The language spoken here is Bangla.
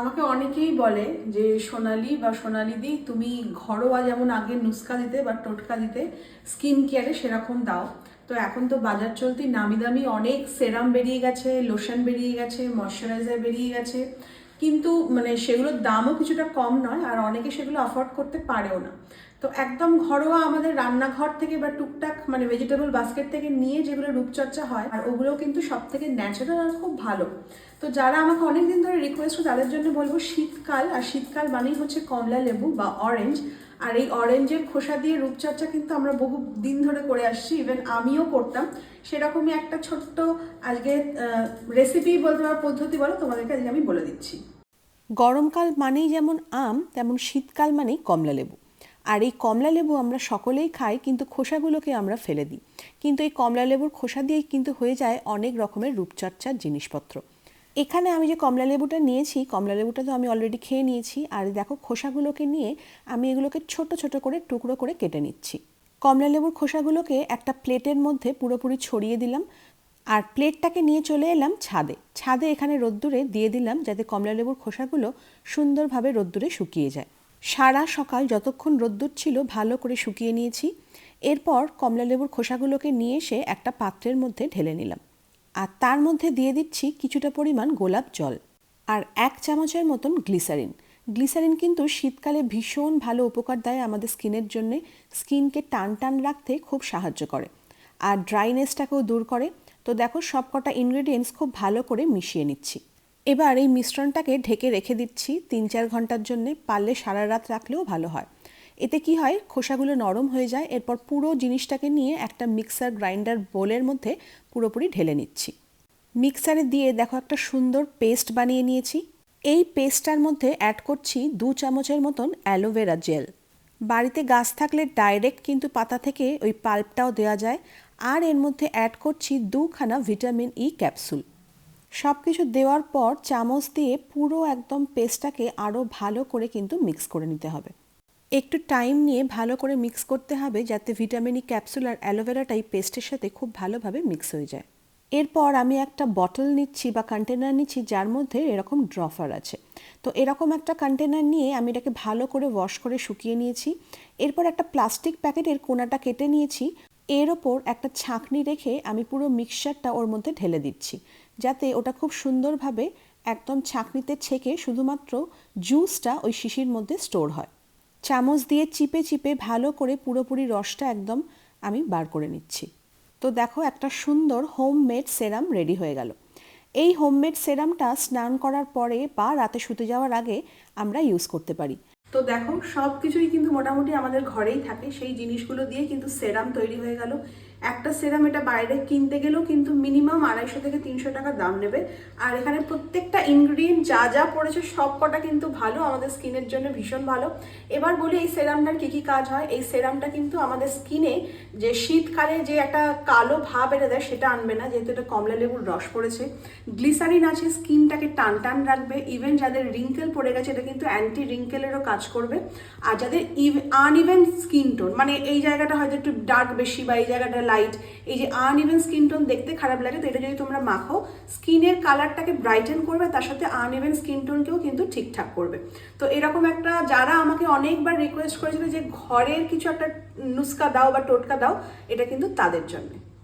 আমাকে অনেকেই বলে যে, সোনালি বা সোনালি দি তুমি ঘরোয়া যেমন আগে নুস্কা দিতে বা টোটকা দিতে স্কিন কেয়ারে সেরকম দাও। তো এখন তো বাজার চলতি নামি দামি অনেক সেরাম বেরিয়ে গেছে লোশন বেরিয়ে গেছে ময়শ্চারাইজার বেরিয়ে গেছে। কিন্তু মানে সেগুলোর দামও কিছুটা কম নয়, আর অনেকে সেগুলো অ্যাফোর্ড করতে পারেও না। তো একদম ঘরোয়া আমাদের রান্নাঘর থেকে বা টুকটাক মানে ভেজিটেবল বাস্কেট থেকে নিয়ে যেগুলো রূপচর্চা হয়, আর ওগুলো কিন্তু সব থেকে ন্যাচারাল আর খুব ভালো। তো যারা আমাকে অনেক দিন ধরে রিকোয়েস্ট তাদের জন্য বলব শীতকাল, আর শীতকাল মানেই হচ্ছে কমলা লেবু বা অরেঞ্জ আর এই অরেঞ্জের খোসা দিয়ে রূপচর্চা কিন্তু আমরা বহু দিন ধরে করে আসছি ইভেন আমিও করতাম। সেরকমই একটা ছোট্ট আজকে রেসিপি বলতে পারো, পদ্ধতি বলো, তোমাদেরকে আজকে আমি বলে দিচ্ছি। গরমকাল মানেই যেমন আম, তেমন শীতকাল মানেই কমলা লেবু। আর এই কমলা লেবু আমরা সকলেই খাই, কিন্তু খোসাগুলোকে আমরা ফেলে দিই। কিন্তু এই কমলা লেবুর খোসা দিয়েই কিন্তু হয়ে যায় অনেক রকমের রূপচর্চার জিনিসপত্র। এখানে আমি যে কমলা লেবুটা নিয়েছি, কমলা লেবুটা তো আমি অলরেডি খেয়ে নিয়েছি, আর দেখো খোসাগুলোকে নিয়ে আমি এগুলোকে ছোট ছোট করে টুকরো করে কেটে নিচ্ছি। কমলা লেবুর খোসাগুলোকে একটা প্লেটের মধ্যে পুরোপুরি ছড়িয়ে দিলাম, আর প্লেটটাকে নিয়ে চলে এলাম ছাদে। ছাদে এখানে রোদ্দুরে দিয়ে দিলাম যাতে কমলা লেবুর খোসাগুলো সুন্দরভাবে রোদ্দুরে শুকিয়ে যায়। সারা সকাল যতক্ষণ রোদ্দুর ছিল ভালো করে শুকিয়ে নিয়েছি। এরপর কমলালেবুর খোসাগুলোকে নিয়ে এসে একটা পাত্রের মধ্যে ঢেলে নিলাম। আর তার মধ্যে দিয়ে দিচ্ছি কিছুটা পরিমাণ গোলাপ জল আর এক চামচের মতন গ্লিসারিন। গ্লিসারিন কিন্তু শীতকালে ভীষণ ভালো উপকার দেয় আমাদের স্কিনের জন্য। স্কিনকে টান টান রাখতে খুব সাহায্য করে আর ড্রাইনেসটাকেও দূর করে। তো দেখো সব কটা ইনগ্রেডিয়েন্টস খুব ভালো করে মিশিয়ে নিচ্ছি। এবার এই মিশ্রণটাকে ঢেকে রেখে দিচ্ছি তিন চার ঘণ্টার জন্য, পারলে সারা রাত রাখলেও ভালো হয়। এতে কি হয়, খোসাগুলো নরম হয়ে যায়, এরপর পুরো জিনিসটাকে নিয়ে একটা মিক্সার গ্রাইন্ডার বোলের মধ্যে পুরোপুরি ঢেলে নিচ্ছি। মিক্সারে দিয়ে দেখো একটা সুন্দর পেস্ট বানিয়ে নিয়েছি। এই পেস্টটার মধ্যে অ্যাড করছি দু চামচের মতন অ্যালোভেরা জেল বাড়িতে গাছ থাকলে ডাইরেক্ট কিন্তু পাতা থেকে ওই পাল্পটাও দেওয়া যায়। আর এর মধ্যে অ্যাড করছি দুখানা ভিটামিন ই ক্যাপসুল সব কিছু দেওয়ার পর চামচ দিয়ে পুরো একদম পেস্টটাকে আরও ভালো করে কিন্তু মিক্স করে নিতে হবে। একটু টাইম নিয়ে ভালো করে মিক্স করতে হবে যাতে ভিটামিন ই ক্যাপসুল আর অ্যালোভেরাটাই পেস্টের সাথে খুব ভালোভাবে মিক্স হয়ে যায়। এরপর আমি একটা বটল নিচ্ছি বা কন্টেনার নিচ্ছি যার মধ্যে এরকম ড্রফার আছে। তো এরকম একটা কন্টেনার নিয়ে আমি এটাকে ভালো করে ওয়াশ করে শুকিয়ে নিয়েছি। এরপর একটা প্লাস্টিক প্যাকেটের কোনাটা কেটে নিয়েছি। এর ওপর একটা ছাঁকনি রেখে আমি পুরো মিক্সচারটা ওর মধ্যে ঢেলে দিচ্ছি। যাতে ওটা খুব সুন্দরভাবে একদম ছাঁকনিতে ছেঁকে শুধুমাত্র জুসটা ওই শিশির মধ্যে স্টোর হয়। চামচ দিয়ে চিপে চিপে ভালো করে পুরোপুরি রসটা একদম আমি বার করে নিচ্ছি। তো দেখো একটা সুন্দর হোমমেড সেরাম রেডি হয়ে গেল। এই হোমমেড সেরামটা স্নান করার পরে বা রাতে শুতে যাওয়ার আগে আমরা ইউজ করতে পারি। তো দেখো সব কিছুই কিন্তু মোটামুটি আমাদের ঘরেই থাকে। সেই জিনিসগুলো দিয়ে কিন্তু সেরাম তৈরি হয়ে গেল। একটা সেরাম এটা বাইরে কিনতে গেলেও কিন্তু মিনিমাম আড়াইশো থেকে তিনশো টাকা দাম নেবে। আর এখানে প্রত্যেকটা ইনগ্রিডিয়েন্ট যা যা পড়েছে সব কটা কিন্তু ভালো, আমাদের স্কিনের জন্য ভীষণ ভালো। এবার বলি এই সেরামটার কী কী কাজ হয়? এই সেরামটা কিন্তু আমাদের স্কিনে যে শীতকালে যে একটা কালো ভাব এনে দেয় সেটা আনবে না, যেহেতু এটা কমলা লেবুর রস পড়েছে। গ্লিসারিন আছে স্কিনটাকে টান টান রাখবে। ইভেন যাদের রিঙ্কেল পড়ে গেছে, এটা কিন্তু অ্যান্টি রিঙ্কেলেরও কাজ করবে। আর যাদের আনইভেন স্কিন টোন মানে এই জায়গাটা হয়তো একটু ডার্ক বেশি বা এই জায়গাটা লাইট এই যে আনইভেন স্কিন টোন দেখতে খারাপ লাগে, তো এটা যদি তোমরা মাখো স্কিনের কালারটাকে ব্রাইটেন করবে, তার সাথে আনইভেন স্কিন টোনকেও কিন্তু ঠিকঠাক করবে। তো এরকম একটা যারা আমাকে অনেকবার রিকোয়েস্ট করেছিল যে ঘরের কিছু একটা নুস্কা দাও বা টোটকা দাও, এটা কিন্তু তাদের জন্য।